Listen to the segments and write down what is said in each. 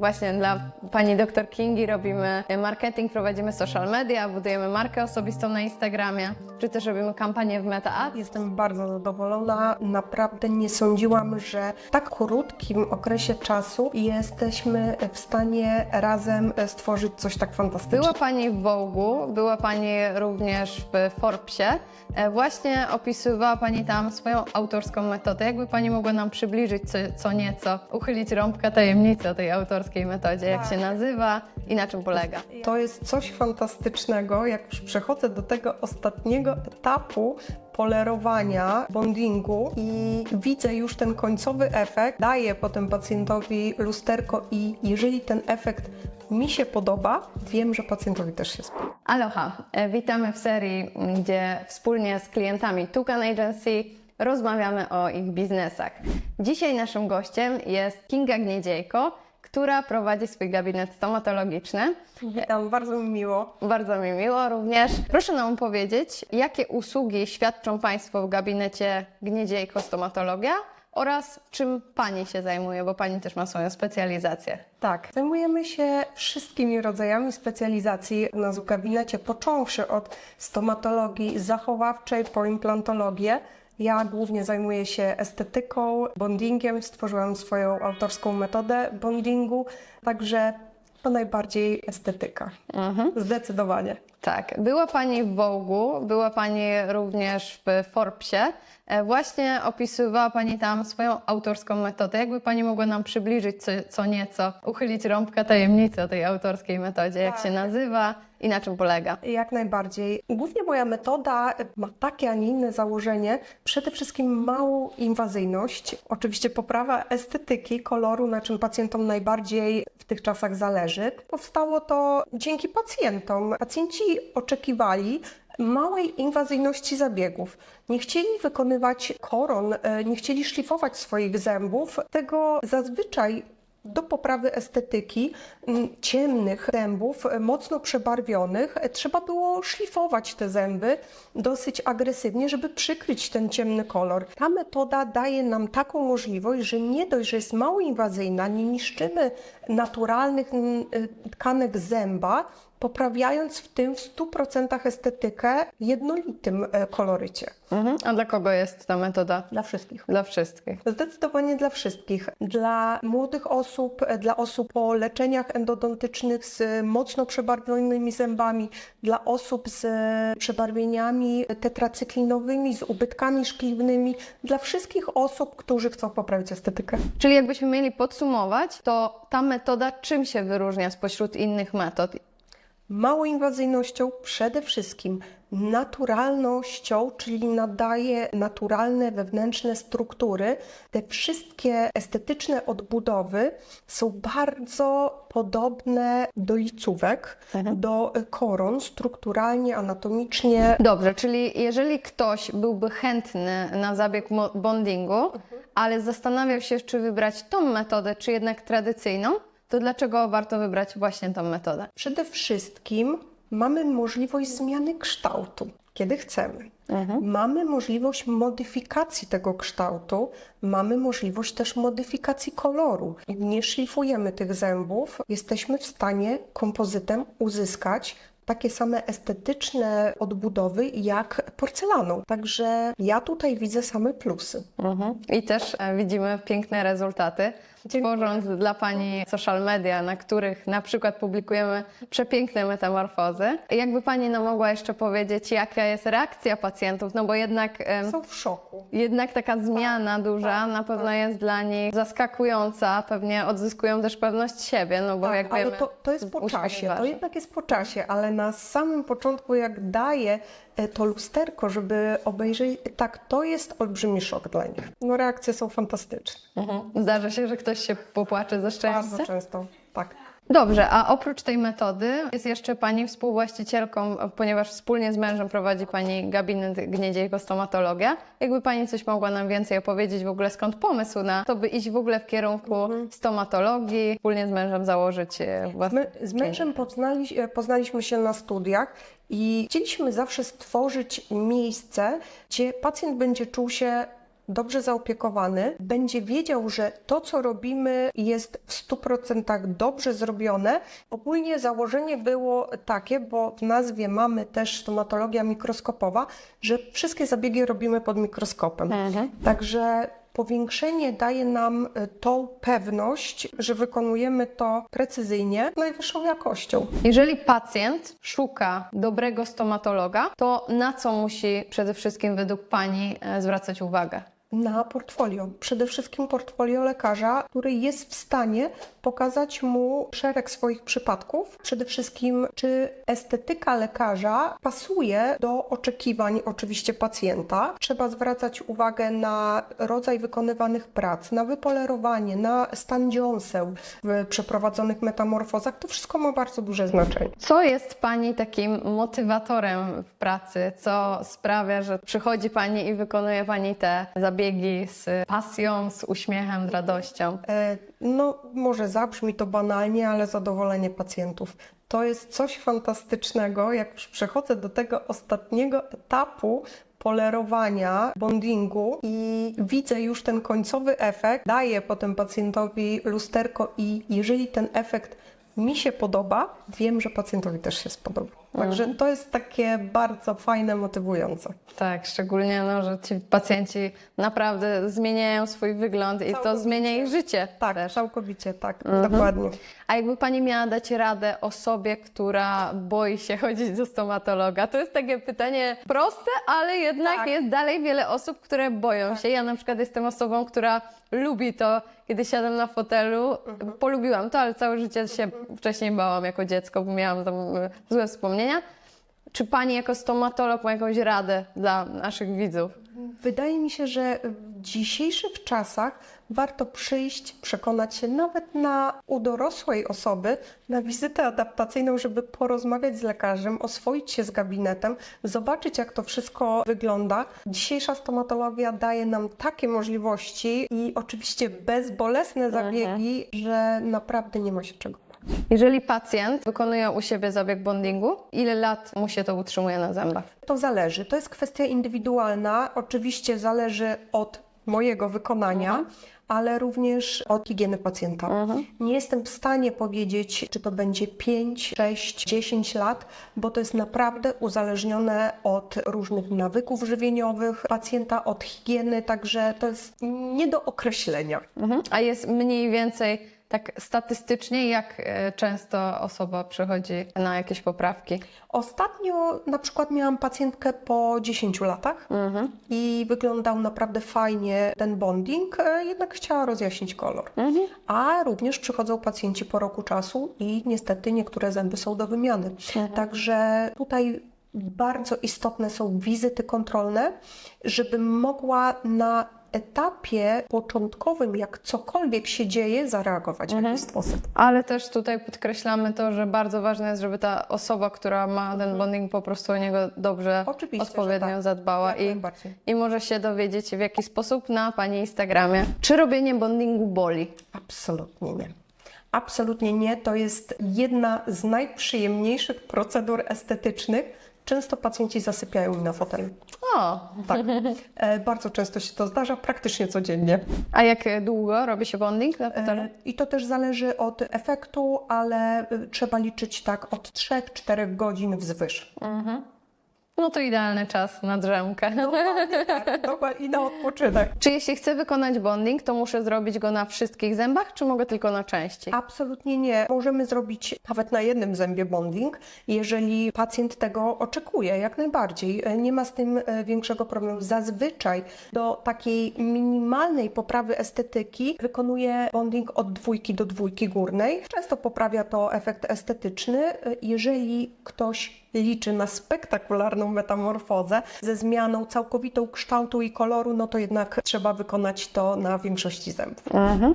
Właśnie dla pani dr Kingi robimy marketing, prowadzimy social media, budujemy markę osobistą na Instagramie, czy też robimy kampanię w Meta Ads. Jestem bardzo zadowolona. Naprawdę nie sądziłam, że w tak krótkim okresie czasu jesteśmy w stanie razem stworzyć coś tak fantastycznego. Była Pani w Vogue'u, była Pani również w Forbesie. E, Właśnie opisywała Pani tam swoją autorską metodę. Jakby Pani mogła nam przybliżyć co, co nieco, uchylić rąbka tajemnicy o tej autorskiej metodzie, jak Tak. się nazywa i na czym polega. To jest coś fantastycznego, jak już przechodzę do tego ostatniego etapu polerowania, bondingu i widzę już ten końcowy efekt, daję potem pacjentowi lusterko i jeżeli ten efekt mi się podoba, wiem, że pacjentowi też się spodoba. Aloha, E, witamy w serii, m, gdzie wspólnie z klientami Tucan Agency rozmawiamy o ich biznesach. Dzisiaj naszym gościem jest Kinga Gniedziejko, która prowadzi swój gabinet stomatologiczny. Witam, bardzo mi miło. Bardzo mi miło również. Proszę nam powiedzieć, jakie usługi świadczą Państwo w gabinecie Gniedziejko Stomatologia oraz czym Pani się zajmuje, bo Pani też ma swoją specjalizację. Tak, zajmujemy się wszystkimi rodzajami specjalizacji u nas w gabinecie, począwszy od stomatologii zachowawczej po implantologię. Ja głównie zajmuję się estetyką, bondingiem, stworzyłam swoją autorską metodę bondingu, także to najbardziej estetyka. Zdecydowanie. Tak, była Pani w Vogue'u, była Pani również w Forbesie. E, Właśnie opisywała Pani tam swoją autorską metodę. Jakby Pani mogła nam przybliżyć co, co nieco, uchylić rąbka tajemnicy o tej autorskiej metodzie, jak Tak. się nazywa i na czym polega. Jak najbardziej. Głównie moja metoda ma takie, a nie inne założenie. Przede wszystkim małą inwazyjność, oczywiście poprawa estetyki, koloru, na czym pacjentom najbardziej w tych czasach zależy. Powstało to dzięki pacjentom. Pacjenci oczekiwali małej inwazyjności zabiegów. Nie chcieli wykonywać koron, e, nie chcieli szlifować swoich zębów. Tego zazwyczaj do poprawy estetyki m, ciemnych zębów, e, mocno przebarwionych, e, trzeba było szlifować te zęby dosyć agresywnie, żeby przykryć ten ciemny kolor. Ta metoda daje nam taką możliwość, że nie dość, że jest mało inwazyjna, nie niszczymy naturalnych m, e, tkanek zęba, poprawiając w tym w 100% estetykę w jednolitym e, kolorycie. Mhm. A dla kogo jest ta metoda? Dla wszystkich. Dla wszystkich. Zdecydowanie dla wszystkich. Dla młodych osób, e, dla osób po leczeniach endodontycznych z mocno przebarwionymi zębami, dla osób z przebarwieniami tetracyklinowymi, z ubytkami szkliwnymi, dla wszystkich osób, którzy chcą poprawić estetykę. Czyli jakbyśmy mieli podsumować, to ta metoda czym się wyróżnia spośród innych metod? Małą inwazyjnością przede wszystkim naturalnością, czyli nadaje naturalne wewnętrzne struktury. Te wszystkie estetyczne odbudowy są bardzo podobne do licówek, do koron, strukturalnie, anatomicznie. Dobrze, czyli jeżeli ktoś byłby chętny na zabieg bondingu, ale zastanawiał się, czy wybrać tą metodę, czy jednak tradycyjną, to dlaczego warto wybrać właśnie tą metodę? Przede wszystkim mamy możliwość zmiany kształtu, kiedy chcemy. Mamy możliwość modyfikacji tego kształtu, mamy możliwość też modyfikacji koloru. Nie szlifujemy tych zębów, jesteśmy w stanie kompozytem uzyskać takie same estetyczne odbudowy jak porcelaną. Także ja tutaj widzę same plusy. Mhm. I też e, widzimy piękne rezultaty. Tworząc dla Pani social media, na których na przykład publikujemy przepiękne metamorfozy. Jakby Pani no, mogła jeszcze powiedzieć, jaka jest reakcja pacjentów, no bo jednak... em, Są w szoku. Jednak taka zmiana duża na pewno jest dla nich zaskakująca, pewnie odzyskują też pewność siebie, no bo Tak, jak ale wiemy, to, to jest po uśmiech czasie, to jednak jest po czasie, ale na samym początku jak daję e, to lusterko, żeby obejrzeć, tak, to jest olbrzymi szok dla nich. No reakcje są fantastyczne, Mhm. Zdarza się, że ktoś się popłacze ze szczęścia. bardzo często, tak. Dobrze, a oprócz tej metody jest jeszcze Pani współwłaścicielką, ponieważ wspólnie z mężem prowadzi Pani gabinet Gniedziejko Stomatologia. Jakby Pani coś mogła nam więcej opowiedzieć w ogóle, skąd pomysł na to, by iść w ogóle w kierunku stomatologii, wspólnie z mężem założyć e, własny My z mężem poznali, e, poznaliśmy się na studiach i chcieliśmy zawsze stworzyć miejsce, gdzie pacjent będzie czuł się dobrze zaopiekowany, będzie wiedział, że to, co robimy, jest w 100% dobrze zrobione. Ogólnie założenie było takie, bo w nazwie mamy też stomatologia mikroskopowa, że wszystkie zabiegi robimy pod mikroskopem. Także powiększenie daje nam e, tą pewność, że wykonujemy to precyzyjnie, najwyższą jakością. Jeżeli pacjent szuka dobrego stomatologa, to na co musi przede wszystkim według Pani e, zwracać uwagę? Na portfolio. Przede wszystkim portfolio lekarza, który jest w stanie pokazać mu szereg swoich przypadków. Przede wszystkim, czy estetyka lekarza pasuje do oczekiwań oczywiście pacjenta. Trzeba zwracać uwagę na rodzaj wykonywanych prac, na wypolerowanie, na stan dziąseł w przeprowadzonych metamorfozach. To wszystko ma bardzo duże znaczenie. Co jest Pani takim motywatorem w pracy? Co sprawia, że przychodzi Pani i wykonuje Pani te zabiegi z pasją, z uśmiechem, z radością? E, No, może zabrzmi to banalnie, ale zadowolenie pacjentów. To jest coś fantastycznego, jak już przechodzę do tego ostatniego etapu polerowania, bondingu i widzę już ten końcowy efekt, daję potem pacjentowi lusterko i jeżeli ten efekt mi się podoba, wiem, że pacjentowi też się spodoba. Także to jest takie bardzo fajne, motywujące. Tak, szczególnie, no, że ci pacjenci naprawdę zmieniają swój wygląd i to zmienia ich życie Tak, też. całkowicie, tak, dokładnie. A jakby Pani miała dać radę osobie, która boi się chodzić do stomatologa? To jest takie pytanie proste, ale jednak Tak. jest dalej wiele osób, które boją się. Ja na przykład jestem osobą, która lubi to, kiedy siadam na fotelu. Polubiłam to, ale całe życie się wcześniej bałam jako dziecko, bo miałam tam y, złe wspomnienia. Czy Pani jako stomatolog ma jakąś radę dla naszych widzów? Wydaje mi się, że w dzisiejszych czasach warto przyjść, przekonać się nawet na u dorosłej osoby na wizytę adaptacyjną, żeby porozmawiać z lekarzem, oswoić się z gabinetem, zobaczyć jak to wszystko wygląda. Dzisiejsza stomatologia daje nam takie możliwości i oczywiście bezbolesne zabiegi, że naprawdę nie ma się czego. Jeżeli pacjent wykonuje u siebie zabieg bondingu, ile lat mu się to utrzymuje na zębach? To zależy. To jest kwestia indywidualna. Oczywiście zależy od mojego wykonania, ale również od higieny pacjenta. Nie jestem w stanie powiedzieć, czy to będzie 5, 6, 10 lat, bo to jest naprawdę uzależnione od różnych nawyków żywieniowych pacjenta, od higieny, także to jest nie do określenia. Mhm. A jest mniej więcej tak statystycznie, jak e, często osoba przychodzi na jakieś poprawki? Ostatnio na przykład miałam pacjentkę po 10 latach i wyglądał naprawdę fajnie ten bonding, e, jednak chciała rozjaśnić kolor. A również przychodzą pacjenci po roku czasu i niestety niektóre zęby są do wymiany. Także tutaj bardzo istotne są wizyty kontrolne, żebym mogła na etapie początkowym, jak cokolwiek się dzieje, zareagować w jakiś sposób. Ale też tutaj podkreślamy to, że bardzo ważne jest, żeby ta osoba, która ma ten bonding, po prostu o niego dobrze, Oczywiście, odpowiednio tak. zadbała Jak i, i może się dowiedzieć w jaki sposób na Pani Instagramie. Czy robienie bondingu boli? Absolutnie nie. Absolutnie nie. To jest jedna z najprzyjemniejszych procedur estetycznych. Często pacjenci zasypiają mi na fotelu. O, Tak. E, bardzo często się to zdarza, praktycznie codziennie. a jak długo robi się bonding na fotelu? E, I to też zależy od efektu, ale e, trzeba liczyć tak od 3-4 godzin wzwyż. No to idealny czas na drzemkę. Tak, dokładnie. I na odpoczynek. Czy jeśli chcę wykonać bonding, to muszę zrobić go na wszystkich zębach, czy mogę tylko na części? Absolutnie nie. Możemy zrobić nawet na jednym zębie bonding, jeżeli pacjent tego oczekuje, jak najbardziej. E, Nie ma z tym e, większego problemu. Zazwyczaj do takiej minimalnej poprawy estetyki wykonuje bonding od dwójki do dwójki górnej. Często poprawia to efekt estetyczny. E, Jeżeli ktoś liczy na spektakularną metamorfozę ze zmianą całkowitą kształtu i koloru, no to jednak trzeba wykonać to na większości zębów.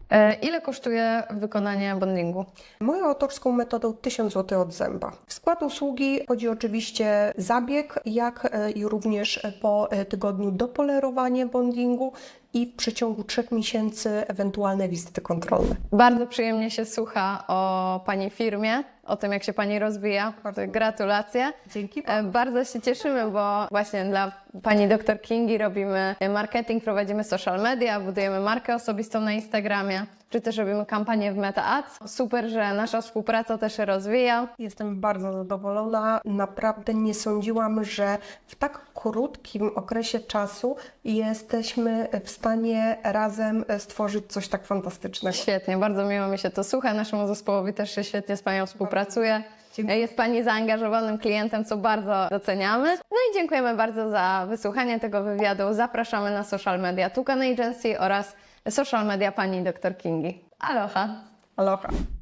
E, ile kosztuje wykonanie bondingu? Moją autorską metodą 1000 zł od zęba. W skład usługi wchodzi oczywiście zabieg, jak e, i również po e, tygodniu dopolerowanie bondingu i w przeciągu trzech miesięcy ewentualne wizyty kontrolne. Bardzo przyjemnie się słucha o Pani firmie, o tym, jak się Pani rozwija. Gratulacje. Dzięki. E, Bardzo się cieszymy, bo właśnie dla pani dr Kingi robimy marketing, prowadzimy social media, budujemy markę osobistą na Instagramie, czy też robimy kampanię w Meta Ads. Super, że nasza współpraca też się rozwija. Jestem bardzo zadowolona. Naprawdę nie sądziłam, że w tak krótkim okresie czasu jesteśmy w stanie razem stworzyć coś tak fantastycznego. Świetnie, bardzo miło mi się to słucha. Naszemu zespołowi też się świetnie z Panią współpracuje. Dziękuję. Jest Pani zaangażowanym klientem, co bardzo doceniamy. No i dziękujemy bardzo za wysłuchanie tego wywiadu. Zapraszamy na social media Tucan Agency oraz social media Pani dr Kingi. Aloha! Aloha.